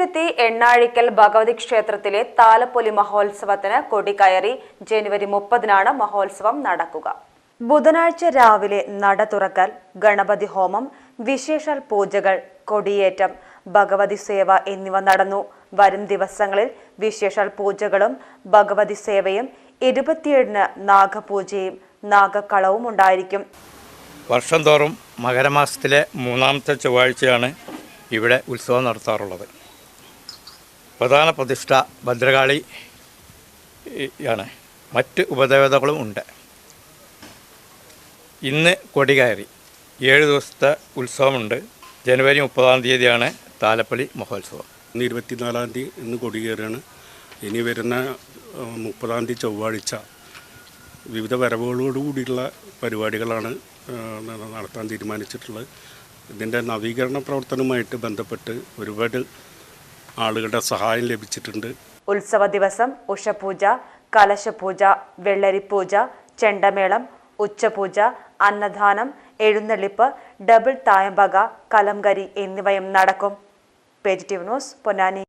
കടുത്തുരുത്തി എണ്ണാഴിക്കൽ ഭഗവതി ക്ഷേത്രത്തിലെ താലപ്പൊലി മഹോത്സവത്തിന് കൊടികയറി ജനുവരി മുപ്പതിനാണ് മഹോത്സവം നടക്കുക. ബുധനാഴ്ച രാവിലെ നട തുറക്കൽ ഗണപതി ഹോമം വിശേഷാൽ പൂജകൾ കൊടിയേറ്റം ഭഗവതി സേവ എന്നിവ നടന്നു. വരും ദിവസങ്ങളിൽ വിശേഷാൽ പൂജകളും ഭഗവതി സേവയും ഇരുപത്തിയേഴിന് നാഗപൂജയും നാഗക്കളവും ഉണ്ടായിരിക്കും. വർഷം തോറും മകരമാസത്തിലെ മൂന്നാമത്തെ ചൊവ്വാഴ്ചയാണ് ഇവിടെ ഉത്സവം നടത്താറുള്ളത്. പ്രധാന പ്രതിഷ്ഠ ഭദ്രകാളി ആണ്. മറ്റ് ഉപദേവതകളും ഉണ്ട്. ഇന്ന് കൊടി കയറി. ഏഴ് ദിവസത്തെ ഉത്സവമുണ്ട്. ജനുവരി മുപ്പതാം തീയതിയാണ് താലപ്പൊലി മഹോത്സവം. ഇന്ന് ഇരുപത്തിനാലാം തീയതി ഇന്ന് കൊടിയേറാണ് ഇനി വരുന്ന മുപ്പതാം തീയതി ചൊവ്വാഴ്ച വിവിധ വരവുകളോടുകൂടിയുള്ള പരിപാടികളാണ് നടത്താൻ തീരുമാനിച്ചിട്ടുള്ളത്. ഇതിന്റെ നവീകരണ പ്രവർത്തനവുമായിട്ട് ബന്ധപ്പെട്ട് ഒരുപാട് ആളുകളുടെ സഹായം ലഭിച്ചിട്ടുണ്ട്. ഉത്സവ ദിവസം ഉഷപൂജ കലശപൂജ വെള്ളരിപ്പൂജ ചെണ്ടമേളം ഉച്ചപൂജ അന്നദാനം എഴുന്നള്ളിപ്പ് ഡബിൾ തായമ്പക കലംകരി എന്നിവയും നടക്കും. പേജിറ്റീവ് ന്യൂസ് പൊന്നാനി.